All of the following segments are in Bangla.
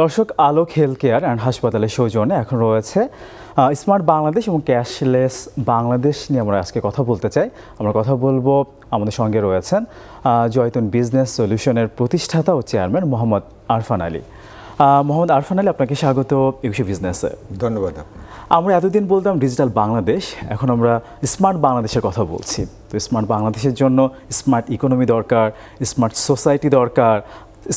দর্শক আলোক হেলথ কেয়ার অ্যান্ড হাসপাতালের সৌজন্যে এখন রয়েছে স্মার্ট বাংলাদেশ এবং ক্যাশলেস বাংলাদেশ নিয়ে আমরা আজকে কথা বলতে চাই। আমরা কথা বলব আমাদের সঙ্গে রয়েছেন জয়তুন বিজনেস সলিউশনের প্রতিষ্ঠাতা ও চেয়ারম্যান মোহাম্মদ আরফান আলী। মোহাম্মদ আরফান আলী আপনাকে স্বাগত একুশে বিজনেসে। ধন্যবাদ আমরা এতদিন বলতাম ডিজিটাল বাংলাদেশ এখন আমরা স্মার্ট বাংলাদেশের কথা বলছি। তো স্মার্ট বাংলাদেশের জন্য স্মার্ট ইকোনমি দরকার স্মার্ট সোসাইটি দরকার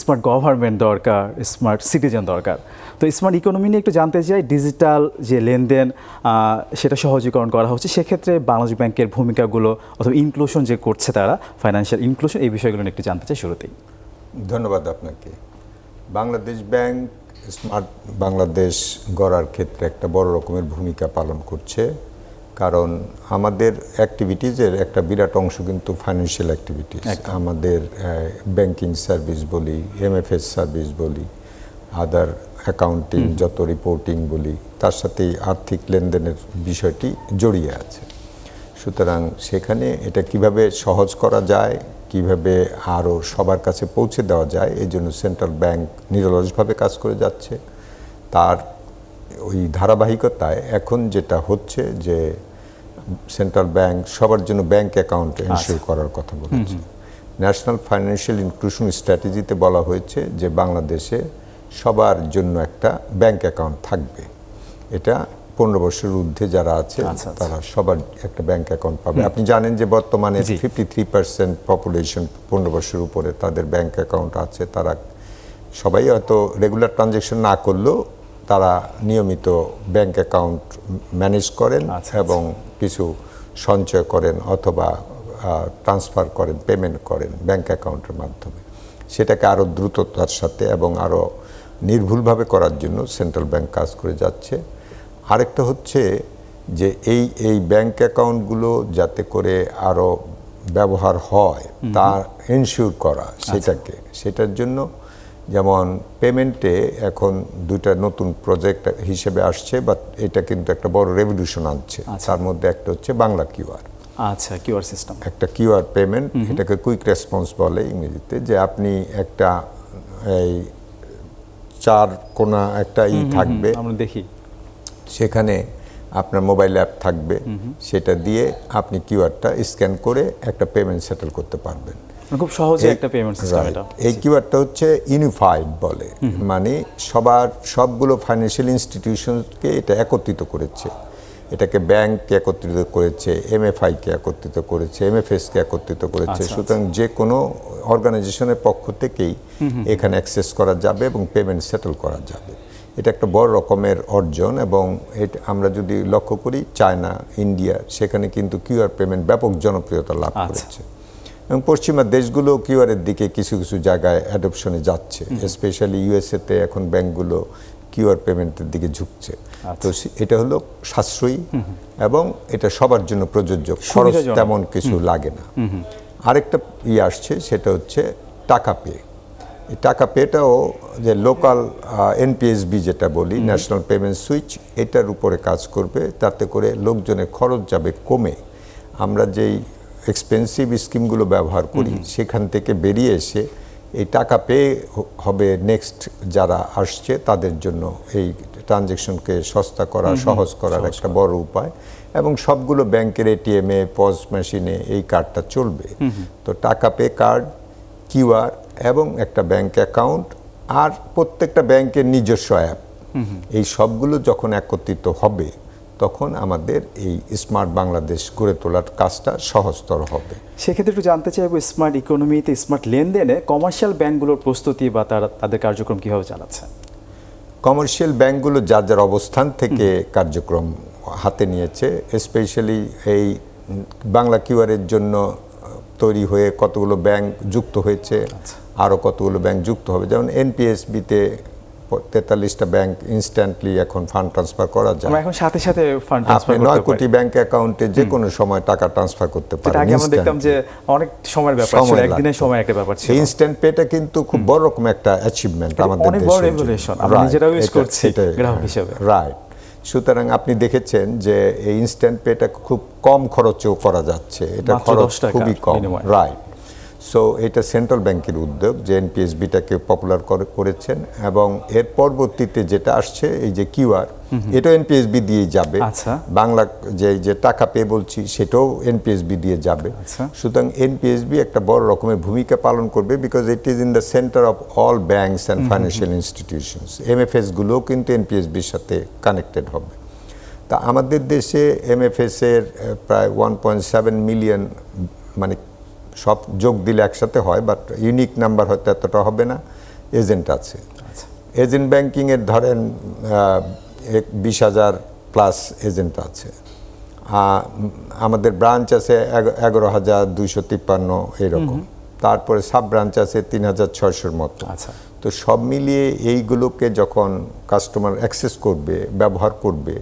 স্মার্ট গভর্নমেন্ট দরকার স্মার্ট সিটিজেন দরকার। তো স্মার্ট ইকোনমি নিয়ে একটু জানতে চাই ডিজিটাল যে লেনদেন সেটা সহজীকরণ করা হচ্ছে, সেক্ষেত্রে বাংলাদেশ ব্যাংকের ভূমিকাগুলো অথবা ইনক্লুশন যে করছে তারা ফাইন্যান্সিয়াল ইনক্লুশন এই বিষয়গুলো নিয়ে একটু জানতে চাই শুরুতেই। ধন্যবাদ আপনাকে। বাংলাদেশ ব্যাংক স্মার্ট বাংলাদেশ গড়ার ক্ষেত্রে একটা বড় রকমের ভূমিকা পালন করছে। কারণ আমাদের অ্যাক্টিভিটিজের একটা বিরাট অংশ কিন্তু ফাইন্যান্সিয়াল অ্যাক্টিভিটিস আমাদের ব্যাংকিং সার্ভিস বলি এমএফএস সার্ভিস বলি আদার অ্যাকাউন্টিং যত রিপোর্টিং বলি তার সাথে আর্থিক লেনদেনের বিষয়টি জড়িয়ে আছে। সুতরাং সেখানে এটা কীভাবে সহজ করা যায় কীভাবে আরও সবার কাছে পৌঁছে দেওয়া যায় এই জন্য সেন্ট্রাল ব্যাংক নিরলসভাবে কাজ করে যাচ্ছে। তার ওই ধারাবাহিকতায় এখন যেটা হচ্ছে যে সেন্ট্রাল ব্যাংক সবার জন্য ব্যাংক অ্যাকাউন্ট এনশিওর করার কথা বলেছে। ন্যাশনাল ফাইন্যান্সিয়াল ইনক্লুশন স্ট্র্যাটেজিতে বলা হয়েছে যে বাংলাদেশে সবার জন্য একটা ব্যাংক অ্যাকাউন্ট থাকবে। এটা পনেরো বছরের ঊর্ধ্বে যারা আছে আচ্ছা, আচ্ছা। তারা সবার একটা ব্যাংক অ্যাকাউন্ট পাবে। আপনি জানেন যে বর্তমানে ফিফটি থ্রি পার্সেন্ট পপুলেশন পনেরো বছরের উপরে তাদের ব্যাংক অ্যাকাউন্ট আছে। তারা সবাই হয়তো রেগুলার ট্রানজ্যাকশন না করলেও তারা নিয়মিত ব্যাংক অ্যাকাউন্ট ম্যানেজ করেন আচ্ছা, এবং কিছু সঞ্চয় করেন অথবা ট্রান্সফার করেন পেমেন্ট করেন ব্যাংক অ্যাকাউন্টের মাধ্যমে। সেটাকে আরও দ্রুততার সাথে এবং আরও নির্ভুলভাবে করার জন্য সেন্ট্রাল ব্যাংক কাজ করে যাচ্ছে। আরেকটা হচ্ছে যে এই এই ব্যাংক অ্যাকাউন্টগুলো যাতে করে আরও ব্যবহার হয় তা এনশিওর করা সেটাকে। সেটার জন্য যেমন পেমেন্টে এখন দুইটা নতুন প্রজেক্ট হিসেবে আসছে বা এটা কিন্তু একটা বড় রেভলিউশন আনছে। তার মধ্যে একটা হচ্ছে বাংলা কিউআর আচ্ছা কিউআর সিস্টেম একটা কিউআর পেমেন্ট এটাকে কুইক রেসপন্স বলে ইংরেজিতে যে আপনি একটা এই চার কোনা একটা ই থাকবে। আমরা দেখি। সেখানে আপনার মোবাইল অ্যাপ থাকবে। সেটা দিয়ে আপনি কিউআরটা স্ক্যান করে একটা পেমেন্ট সেটেল করতে পারবেন। খুব সহজে একটা পেমেন্ট সিস্টেম এটা। এই কিউআরটা হচ্ছে ইউনিফাইড বলে। মানে সবার সবগুলো ফাইন্যান্সিয়াল ইনস্টিটিউশনকে এটা একত্রিত করেছে। এটাকে ব্যাংক একত্রিত করেছে এমএফআই কে একত্রিত করেছে এমএফএস কে একত্রিত করেছে। আচ্ছা, সুতরাং যে কোনো অর্গানাইজেশনের পক্ষ থেকেই এখানে অ্যাক্সেস করা যাবে এবং পেমেন্ট সেটেল করা যাবে। এটা একটা বড় রকমের অর্জন এবং এটা আমরা যদি লক্ষ্য করি চায়না ইন্ডিয়া সেখানে কিন্তু কিউআর পেমেন্ট ব্যাপক জনপ্রিয়তা লাভ আচ্ছা। করেছে। এবং পশ্চিমা দেশগুলো কিউআরের দিকে কিছু কিছু জায়গায় অ্যাডপশনে যাচ্ছে স্পেশালি ইউএসএতে এখন ব্যাংকগুলো কিউআর পেমেন্টের দিকে ঝুঁকছে। তো এটা হলো সাশ্রয়ী এবং এটা সবার জন্য প্রযোজ্য খরচ তেমন কিছু লাগে না। আরেকটা ই আসছে সেটা হচ্ছে টাকা পে। টাকা পেটাও যে লোকাল এনপিএসবি যেটা বলি ন্যাশনাল পেমেন্ট সুইচ এটার উপরে কাজ করবে তাতে করে লোকজনের খরচ যাবে কমে। আমরা যেই এক্সপেন্সিভ স্কিমগুলো ব্যবহার করি সেখান থেকে বেরিয়ে এসে এই টাকা পেয়ে হবে নেক্সট যারা আসছে তাদের জন্য এই ট্রানজেকশনকে সস্তা করা সহজ করার একটা বড় উপায়। এবং সবগুলো ব্যাংকের এটিএমে পজ মেশিনে এই কার্ডটা চলবে। তো টাকা পে কার্ড কিউআর এবং একটা ব্যাংক অ্যাকাউন্ট আর প্রত্যেকটা ব্যাংকের নিজস্ব অ্যাপ এই সবগুলো যখন একত্রিত হবে তখন আমাদের এই স্মার্ট বাংলাদেশ গড়ে তোলার কাজটা সহজতর হবে। সেক্ষেত্রে একটু জানতে চাইব স্মার্ট ইকোনমিতে স্মার্ট লেনদেনে কমার্শিয়াল ব্যাংকগুলোর প্রস্তুতি বা তারা তাদের কার্যক্রম কীভাবে চালাচ্ছে? কমার্শিয়াল ব্যাংকগুলো যার যার অবস্থান থেকে কার্যক্রম হাতে নিয়েছে স্পেশালি এই বাংলা কিউআরের জন্য তৈরি হয়ে কতগুলো ব্যাংক যুক্ত হয়েছে আরও কতগুলো ব্যাংক যুক্ত হবে। যেমন এনপিএসবিতে তেতাল্লিশটা ব্যাংক ইনস্ট্যান্টলি এখন ফান্ড ট্রান্সফার করা যায়। এখন সাথে সাথে ফান্ড আপনি ট্রান্সফার নয় কোটি ব্যাংক অ্যাকাউন্টে যে কোনো সময় টাকা ট্রান্সফার করতে পারেন আগে আমরা দেখতাম যে অনেক সময়ের ব্যাপার ছিল একদিনের সময় একটা ব্যাপার ছিল। ইনস্ট্যান্ট পেটা কিন্তু খুব বড় রকম একটা অ্যাচিভমেন্ট আমাদের অনেক বড় revolution, আমরা নিজেরাও এটা- করছি গ্রাহক হিসেবে। রাইট সুতরাং আপনি দেখেছেন যে এই ইনস্ট্যান্ট পেটা খুব কম খরচেও করা যাচ্ছে। এটা খরচ খুবই কম। রাইট সো এটা সেন্ট্রাল ব্যাংকের উদ্যোগ যে এনপিএসবিটাকে পপুলার করেছেন এবং এর পরবর্তীতে যেটা আসছে এই যে কিউআর এটাও এনপিএসবি দিয়ে যাবে। আচ্ছা। বাংলা যে যে টাকা পেয়ে বলছি সেটাও এনপিএসবি দিয়ে যাবে। আচ্ছা। সুতরাং এনপিএসবি একটা বড় রকমের ভূমিকা পালন করবে because it is in the centre of all banks and financial institutions MFS গুলোও কিন্তু এনপিএসবির সাথে কানেক্টেড হবে। তা আমাদের দেশে এমএফএস এর আহ, প্রায় ওয়ান পয়েন্ট সেভেন মিলিয়ন মানে সব যোগ দিলে একসাথে হয় বাট ইউনিক নাম্বার হয়তো এতটা হবে না। এজেন্ট আছে। আচ্ছা। এজেন্ট ব্যাংকিংয়ের ধরেন বিশ হাজার প্লাস এজেন্ট আছে। আমাদের ব্রাঞ্চ আছে এগারো হাজার দুইশো তিপ্পান্ন এরকম তারপরে সাব ব্রাঞ্চ আছে তিন হাজার ছয়শোর মতো। আচ্ছা। তো সব মিলিয়ে এইগুলোকে যখন কাস্টমার অ্যাক্সেস করবে ব্যবহার করবে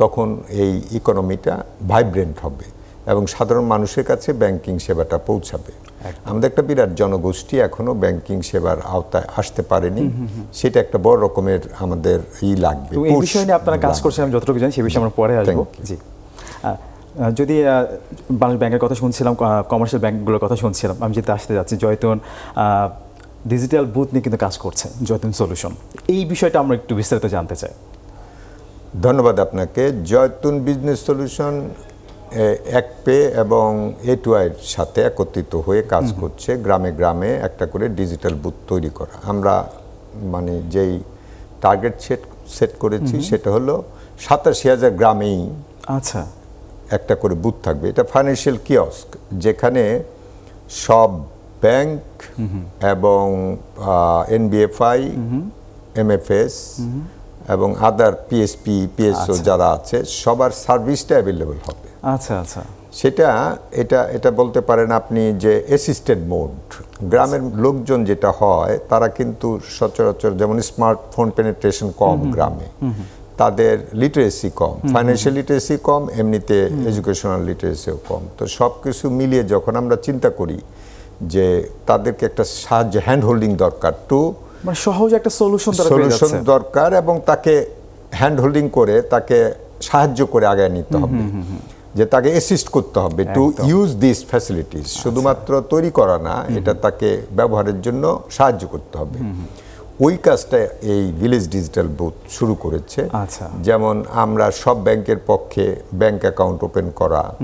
তখন এই ইকোনমিটা ভাইব্রেন্ট হবে। এবং সাধারণ মানুষের কাছে ব্যাংকিং সেবাটা পৌঁছাবে। আমাদের একটা বিরাট জনগোষ্ঠী এখনও ব্যাংকিং সেবার আওতায় আসতে পারেনি। সেটা একটা বড় রকমের আমাদের ই লাগবে এই বিষয় নিয়ে আপনারা কাজ করছেন আমি যতটুকু জানি সে বিষয়ে আমরা পরে আসব। জি। যদি বাংলাদেশ ব্যাংকের কথা শুনছিলাম কমার্শিয়াল ব্যাংকগুলোর কথা শুনছিলাম আমি যেটা আসতে যাচ্ছি জয়তন ডিজিটাল বুথ নিয়ে কিন্তু কাজ করছে জয়তন সলিউশন এই বিষয়টা আমরা একটু বিস্তারিত জানতে চাই। ধন্যবাদ আপনাকে। জয়তুন বিজনেস সলিউশন এক পে এবং এ টু আইয়ের সাথে একত্রিত হয়ে কাজ করছে গ্রামে গ্রামে একটা করে ডিজিটাল বুথ তৈরি করা। আমরা মানে যেই টার্গেট সেট সেট করেছি সেটা হলো সাতাশি হাজার গ্রামেই আচ্ছা। একটা করে বুথ থাকবে। এটা ফাইন্যান্সিয়াল কিয়স্ক যেখানে সব ব্যাংক এবং এনবিএফআই এমএফএস এবং আদার পিএসপি পিএসও যারা আছে সবার সার্ভিসটা অ্যাভেলেবল হবে। আচ্ছা আচ্ছা। সেটা এটা এটা বলতে পারেন আপনি যে অ্যাসিস্টেড মোড গ্রামের লোকজন যেটা হয় তারা কিন্তু সচরাচর যেমন স্মার্টফোন পেনিট্রেশন কম গ্রামে। তাদের লিটারেসি কম ফাইন্যান্সিয়াল লিটারেসি কম এমনিতে এডুকেশনাল লিটারেসিও কম। তো সব কিছু মিলিয়ে যখন আমরা চিন্তা করি যে তাদেরকে একটা সাহায্য হ্যান্ড হোল্ডিং দরকার টু মানে সহজ একটা সলিউশন সলিউশন দরকার এবং তাকে হ্যান্ড হোল্ডিং করে তাকে সাহায্য করে আগায় নিতে হবে। যে তাকে অ্যাসিস্ট করতে হবে টু ইউজ দিস ফ্যাসিলিটিস শুধুমাত্র তৈরি করা না এটা তাকে ব্যবহারের জন্য সাহায্য করতে হবে। ওই কাজটা এই ভিলেজ ডিজিটাল বুথ শুরু করেছে। আচ্ছা। যেমন আমরা সব ব্যাংকের পক্ষে ব্যাংক অ্যাকাউন্ট ওপেন করা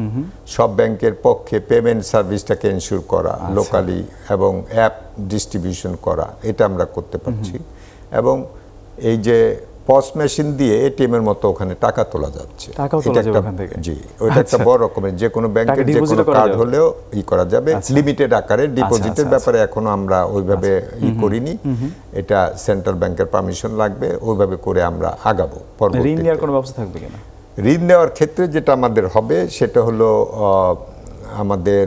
সব ব্যাংকের পক্ষে পেমেন্ট সার্ভিসটাকে এনশিওর করা লোকালি এবং অ্যাপ ডিস্ট্রিবিউশন করা এটা আমরা করতে পারছি। এবং এই যে পস মেশিন দিয়ে এটিএম এর মতো ওখানে টাকা তোলা যাচ্ছে। এটা একটা- জি ওইটা একটা আচ্ছা। বড় রকমের যে কোনো ব্যাংকের যে কোনো কার্ড হলেও ই করা যাবে। আচ্ছা। লিমিটেড আকারে ডিপোজিটের আচ্ছা, ব্যাপারে এখনও আমরা ওইভাবে ই করিনি। এটা সেন্ট্রাল ব্যাংকের পারমিশন লাগবে ওইভাবে করে আমরা আগাবো ঋণ নেওয়ার কোনো ব্যবস্থা থাকবে কিনা? ঋণ নেওয়ার ক্ষেত্রে যেটা আমাদের হবে সেটা হলো আমাদের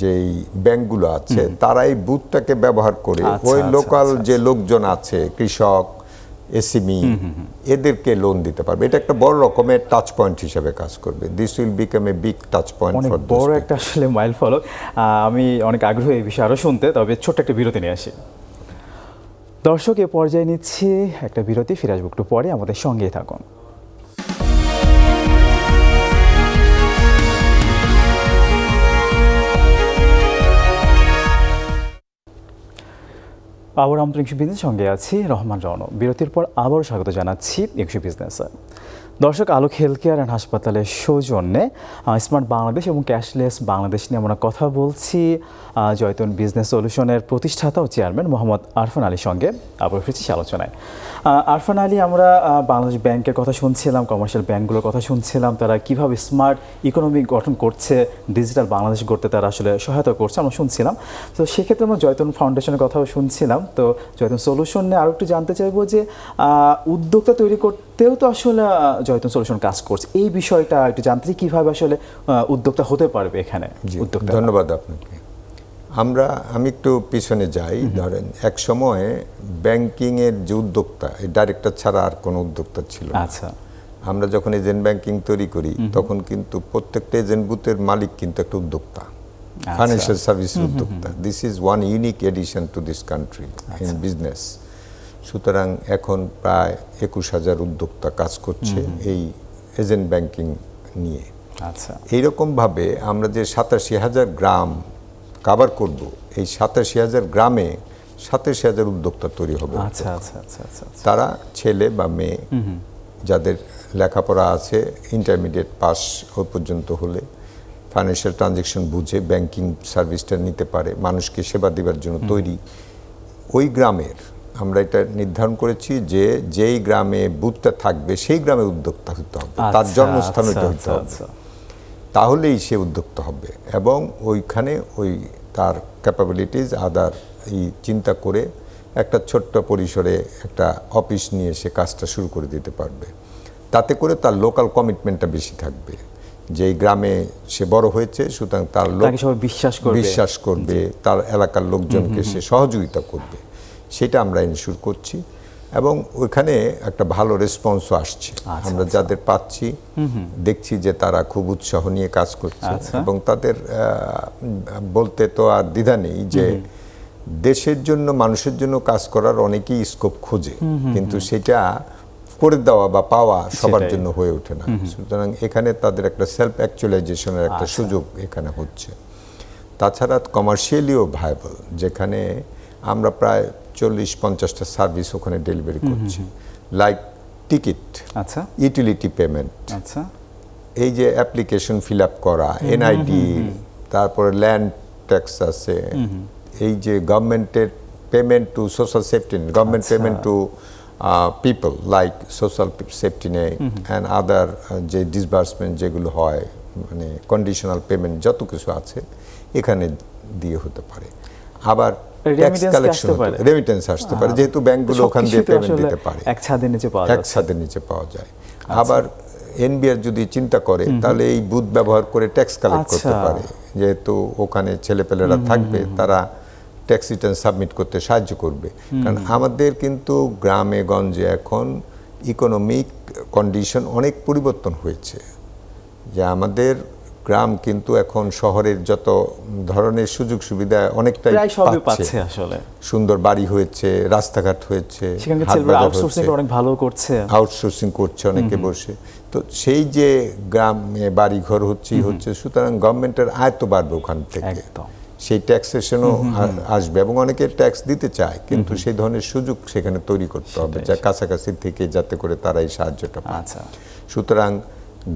যেই ব্যাংকগুলো আছে তারা এই বুথটাকে ব্যবহার করে আচ্ছা, ওই আচ্ছা, লোকাল আচ্ছা, যে লোকজন আছে কৃষক এসিমি এদেরকে লোন দিতে পারবে। এটা একটা বড় রকমের টাচ পয়েন্ট হিসেবে কাজ করবে। This will become a big touch point অনেক বড় একটা আসলে মাইল ফলক। আমি অনেক আগ্রহী এই বিষয়ে আরও শুনতে তবে ছোট্ট একটা বিরতি নিয়ে আসি। দর্শক এ পর্যায়ে নিচ্ছে একটা বিরতি ফিরে আসব একটু পরে আমাদের সঙ্গেই থাকুন। আবার আমন্ত্রণ বিজনেস সঙ্গে আছি রহমান রণ বিরতির পর আবারও স্বাগত জানাচ্ছি ইংশু বিজনেসে। দর্শক, আলোক হেলথ কেয়ার অ্যান্ড হাসপাতালের সৌজন্যে স্মার্ট বাংলাদেশ এবং ক্যাশলেস বাংলাদেশ নিয়ে আমরা কথা বলছি। জয়তন বিজনেস সলিউশনের প্রতিষ্ঠাতা ও চেয়ারম্যান মোহাম্মদ আরফান আলীর সঙ্গে আবার ফিরছি আলোচনায়। আরফান আলী, আমরা বাংলাদেশ ব্যাংকের কথা শুনছিলাম, কমার্শিয়াল ব্যাংকগুলোর কথা শুনছিলাম, তারা কীভাবে স্মার্ট ইকোনমি গঠন করছে, ডিজিটাল বাংলাদেশ গড়তে তারা আসলে সহায়তা করছে, আমরা শুনছিলাম। তো সেক্ষেত্রে আমরা জয়তন ফাউন্ডেশনের কথাও শুনছিলাম। তো জয়তন সলিউশন নিয়ে আরও একটু জানতে চাইব যে উদ্যোক্তা তৈরি করতেও তো আসলে জয়তন সলিউশন কাজ করছে। এই বিষয়টা একটু জানতে চাই কীভাবে আসলে উদ্যোক্তা হতে পারবে এখানে উদ্যোক্তা ধন্যবাদ আপনাকে। আমরা আমি একটু পিছনে যাই ধরেন এক সময়ে ব্যাংকিংয়ের যে উদ্যোক্তা এই ডাইরেক্টর ছাড়া আর কোনো উদ্যোক্তা ছিল আচ্ছা। আমরা যখন এজেন্ট ব্যাংকিং তৈরি করি তখন কিন্তু প্রত্যেকটা এজেন্ট বুথের মালিক কিন্তু একটা উদ্যোক্তা। ফাইন্যান্সিয়াল সার্ভিস উদ্যোক্তা। This is one unique addition to this country. In business সুতরাং এখন প্রায় একুশ হাজার উদ্যোক্তা কাজ করছে এই এজেন্ট ব্যাংকিং নিয়ে। আচ্ছা। এইরকমভাবে আমরা যে সাতাশি হাজার গ্রাম কাভার করব এই সাতাশি হাজার গ্রামে সাতাশি হাজার উদ্যোক্তা তৈরি হবে। আচ্ছা আচ্ছা আচ্ছা আচ্ছা আচ্ছা। তারা ছেলে বা মেয়ে যাদের লেখাপড়া আছে ইন্টারমিডিয়েট পাস ও পর্যন্ত হলে ফাইন্যান্সিয়াল ট্রানজেকশন বুঝে ব্যাংকিং সার্ভিসটা নিতে পারে মানুষকে সেবা দেবার জন্য তৈরি। ওই গ্রামের আমরা এটা নির্ধারণ করেছি যে যেই গ্রামে বুথটা থাকবে সেই গ্রামে উদ্যোক্তা হতে হবে। তার আচ্ছা, জন্মস্থান হতে আচ্ছা, হবে আচ্ছা। তাহলেই সে উদ্যোক্তা হবে এবং ওইখানে ওই তার ক্যাপাবিলিটিস আদার এই চিন্তা করে একটা ছোট্ট পরিসরে একটা অফিস নিয়ে সে কাজটা শুরু করে দিতে পারবে। তাতে করে তার লোকাল কমিটমেন্টটা বেশি থাকবে। যেই গ্রামে সে বড় হয়েছে সুতরাং তার লোক বিশ্বাস করবে। বিশ্বাস করবে তার এলাকার লোকজনকে সে সহযোগিতা করবে। সেটা আমরা ইনশিওর করছি এবং ওইখানে একটা ভালো রেসপন্সও আসছে। আচ্ছা, আমরা যাদের পাচ্ছি দেখছি যে তারা খুব উৎসাহ নিয়ে কাজ করছে আচ্ছা। এবং তাদের বলতে তো আর দ্বিধা নেই যে দেশের জন্য মানুষের জন্য কাজ করার অনেকেই স্কোপ খোঁজে। কিন্তু সেটা করে দেওয়া বা পাওয়া সবার জন্য হয়ে ওঠে না। সুতরাং এখানে তাদের একটা সেলফ অ্যাকচুয়ালাইজেশনের একটা আচ্ছা। সুযোগ এখানে হচ্ছে। তাছাড়া কমার্শিয়ালিও ভায়াবল যেখানে আমরা প্রায় চল্লিশ পঞ্চাশটা সার্ভিস ওখানে ডেলিভারি করছি। লাইক টিকিট আচ্ছা। ইউটিলিটি পেমেন্ট আচ্ছা। এই যে অ্যাপ্লিকেশন ফিল আপ করা এনআইডি তারপরে ল্যান্ড ট্যাক্স আছে। এই যে গভর্নমেন্টের payment to social safety government. Payment to people like social safety net and other যে ডিসবার্সমেন্ট যেগুলো হয় মানে কন্ডিশনাল পেমেন্ট যত কিছু আছে এখানে দিয়ে হতে পারে। আবার ট্যাক্স কালেকশন রেমিটেন্স আসতে পারে? যেহেতু ব্যাংকগুলো ওখান দিয়ে পেমেন্ট দিতে পারে। এক ছাদের নিচে পাওয়া যাচ্ছে। একসাথে নিচে পাওয়া যায়। আবার এনবিআর যদি চিন্তা করে তাহলে এই বুথ ব্যবহার করে ট্যাক্স কালেক্ট করতে আচ্ছা। পারে। যেহেতু ওখানে ছেলেপেলেরা থাকবে তারা ট্যাক্স রিটার্ন সাবমিট করতে সাহায্য করবে। কারণ আমাদের কিন্তু গ্রামে গঞ্জে এখন ইকোনমিক কন্ডিশন অনেক পরিবর্তন হয়েছে। যে আমাদের গ্রাম কিন্তু এখন শহরের যত ধরনের সুযোগ সুবিধা অনেকটাই পাচ্ছে। আসলে। সুন্দর বাড়ি হয়েছে রাস্তাঘাট হয়েছে আউটসোর্সিং অনেক ভালো করছে। আউটসোর্সিং করছে অনেকে বসে। তো সেই যে গ্রামে বাড়ি ঘর হচ্ছে হচ্ছে সুতরাং গভর্নমেন্টের আয় তো বাড়বে ওখান থেকে। একদম। সেই ট্যাক্সেশনও আসবে এবং অনেকে ট্যাক্স দিতে চায় কিন্তু সেই ধরনের সুযোগ সেখানে তৈরি করতে হবে যা কাছাকাছি থেকে যাতে করে তারা এই সাহায্যটা পায়। আচ্ছা। সুতরাং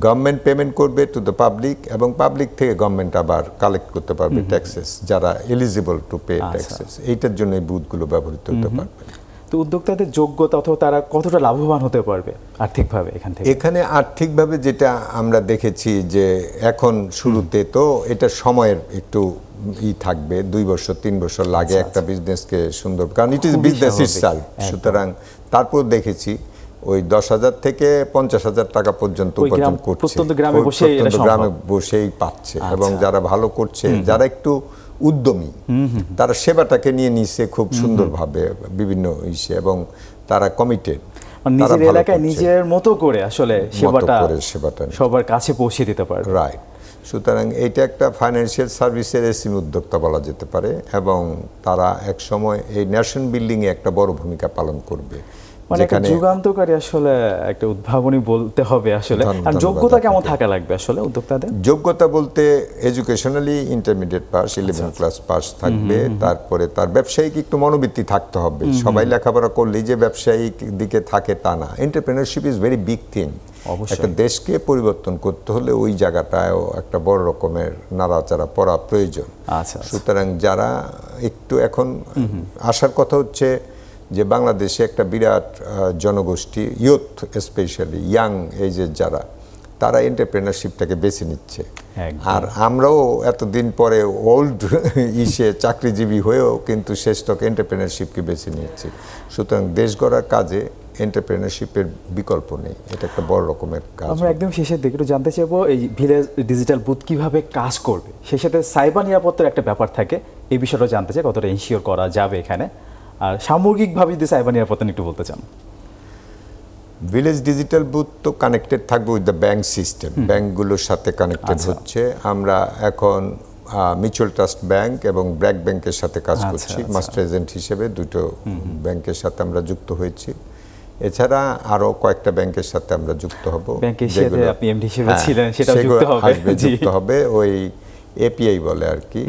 গভর্নমেন্ট পেমেন্ট করবে টু দ্য পাবলিক এবং পাবলিক থেকে গভর্নমেন্ট আবার কালেক্ট করতে পারবে ট্যাক্সেস যারা এলিজিবল টু পে। ট্যাক্সেস এইটার জন্য এই বুথগুলো ব্যবহৃত হতে পারবে। তো উদ্যোক্তাদের যোগ্যতা অথবা তারা কতটা লাভবান হতে পারবে আর্থিকভাবে এখান থেকে? এখানে আর্থিকভাবে যেটা আমরা দেখেছি যে এখন শুরুতে তো এটা সময়ের একটু ই থাকবে দুই বছর তিন বছর লাগে একটা বিজনেসকে সুন্দর কারণ ইট ইজ বিজনেস স্বাভাবিক, ইটসেলফ সুতরাং তারপর দেখেছি ওই দশ হাজার থেকে পঞ্চাশ হাজার টাকা পর্যন্ত উপার্জন করছে। বসেই। গ্রামে বসেই পাচ্ছে এবং আচ্ছা। যারা ভালো করছে যারা একটু উদ্যমী। তারা সেবাটাকে নিয়ে নিচ্ছে খুব সুন্দরভাবে বিভিন্ন ইসে এবং তারা কমিটেড নিজের এলাকায় নিজের মতো করে আসলে সেবাটা সবার কাছে পৌঁছে দিতে পারে রাইট সুতরাং এটা একটা ফাইন্যান্সিয়াল সার্ভিসের এসিম উদ্যোক্তা বলা যেতে পারে এবং তারা এক সময় এই ন্যাশন বিল্ডিং এ একটা বড় ভূমিকা পালন করবে। মানে একটা যুগান্তকারী আসলে একটা উদ্ভাবনী বলতে হবে আসলে। আর যোগ্যতা কেমন থাকা লাগবে আসলে উদ্যোক্তাদের? যোগ্যতা বলতে educationally intermediate pass eleven class pass থাকবে। তারপরে তার ব্যবসায়িক একটু মনোবৃত্তি থাকতে হবে। সবাই লেখাপড়া করলেই যে ব্যবসায়িক দিকে থাকে তা না। Entrepreneurship is very big thing একটা দেশকে পরিবর্তন করতে হলে ওই জায়গাটায়ও একটা বড় রকমের নাড়াচাড়া পড়া প্রয়োজন। আচ্ছা আচ্ছা। সুতরাং যারা একটু এখন আসার কথা হচ্ছে যে বাংলাদেশে একটা বিরাট জনগোষ্ঠী ইয়ুথ স্পেশালি ইয়াং এজের যারা তারা এন্টারপ্রেনারশিপটাকে বেছে নিচ্ছে। আর আমরাও এতদিন পরে ওল্ড ইসে চাকরিজীবী হয়েও কিন্তু শেষতক এন্টারপ্রেনারশিপকে বেছে নিয়েছি। সুতরাং দেশ গড়ার কাজে এন্টারপ্রেনারশিপের বিকল্প নেই। এটা একটা বড় রকমের কাজ। আমরা একদম শেষের দিকে একটু জানতে চাইব এই ভিলেজ ডিজিটাল বুথ কীভাবে কাজ করবে? সেই সাথে সাইবার নিরাপত্তার একটা ব্যাপার থাকে এই বিষয়টা জানতে চাই কতটা ইনশিওর করা যাবে এখানে। আর সামগ্রিকভাবে যদি সাইবার নিরাপত্তা একটু বলতে চান। ভিলেজ ডিজিটাল বুথ তো কানেক্টেড থাকবে উইথ দ্য ব্যাংক সিস্টেম ব্যাংকগুলোর সাথে কানেক্টেড আচ্ছা। হচ্ছে। আমরা এখন মিউচুয়াল ট্রাস্ট ব্যাংক এবং ব্র্যাক ব্যাংকের সাথে কাজ আচ্ছা, করছি। আচ্ছা। মাস্টার এজেন্ট হিসেবে দুটো ব্যাংকের সাথে আমরা যুক্ত হয়েছি। এছাড়া আরও কয়েকটা ব্যাংকের সাথে আমরা যুক্ত হব। ব্যাংকের সাথে আপনি MD হিসেবে হ্যাঁ, ছিলেন, যুক্ত হবে। যুক্ত হবে। ওই এপিআই বলে আর কি।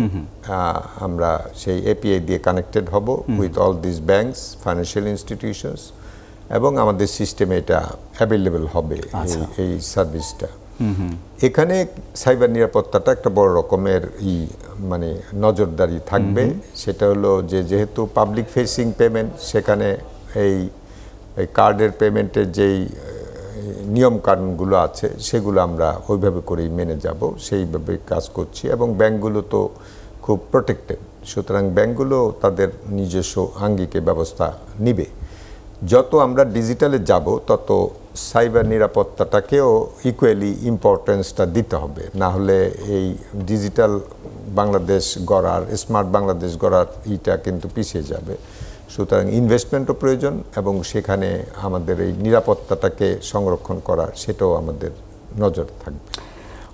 আমরা সেই এপিআই দিয়ে কানেক্টেড হব with all this banks financial institutions এবং আমাদের সিস্টেমে এটা অ্যাভেলেবেল হবে এই- এই সার্ভিসটা এখানে সাইবার নিরাপত্তাটা একটা বড় রকমের ই মানে নজরদারি থাকবে। সেটা হলো যে যেহেতু পাবলিক ফেসিং পেমেন্ট সেখানে এই এই কার্ডের পেমেন্টের যেই নিয়ম কানুনগুলো আছে, সেগুলো আমরা ওইভাবে করেই মেনে যাব, সেইভাবে কাজ করছি এবং ব্যাংকগুলো তো খুব প্রোটেক্টেড সুতরাং ব্যাংকগুলো তাদের নিজস্ব আঙ্গিকে ব্যবস্থা নিবে। যত আমরা ডিজিটালে যাব, তত সাইবার নিরাপত্তাটাকেও ইকুয়ালি ইম্পর্টেন্সটা দিতে হবে। না হলে এই ডিজিটাল বাংলাদেশ গড়ার স্মার্ট বাংলাদেশ গড়ার ইটা কিন্তু পিছিয়ে যাবে। সুতরাং ইনভেস্টমেন্টও প্রয়োজন এবং সেখানে আমাদের এই নিরাপত্তাটাকে সংরক্ষণ করা সেটাও আমাদের নজর থাকবে।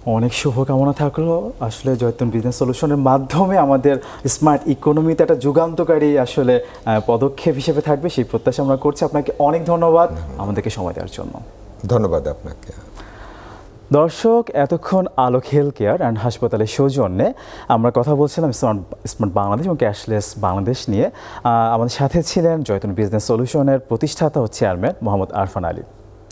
অনেক শুভকামনা থাকল। আসলে জয়তুন বিজনেস সলিউশনের মাধ্যমে আমাদের স্মার্ট ইকোনমিতে একটা যুগান্তকারী আসলে পদক্ষেপ হিসেবে থাকবে সেই প্রত্যাশা আমরা করছি। আপনাকে অনেক ধন্যবাদ। আমাদেরকে সময় দেওয়ার জন্য। ধন্যবাদ আপনাকে। দর্শক, এতক্ষণ আলোক হেলথ কেয়ার অ্যান্ড হাসপাতালের সৌজন্যে আমরা কথা বলছিলাম স্মার্ট স্মার্ট বাংলাদেশ এবং ক্যাশলেস বাংলাদেশ নিয়ে। আমাদের সাথে ছিলেন জয়তুন বিজনেস সলিউশনের প্রতিষ্ঠাতা ও চেয়ারম্যান মোহাম্মদ আরফান আলী।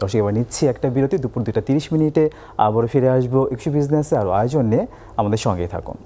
দর্শক, এবার নিচ্ছি একটা বিরতি, দুপুর দুটা তিরিশ মিনিটে আবারও ফিরে আসব একশো বিজনেসে আরও আয়োজন নিয়ে। আমাদের সঙ্গেই থাকুন।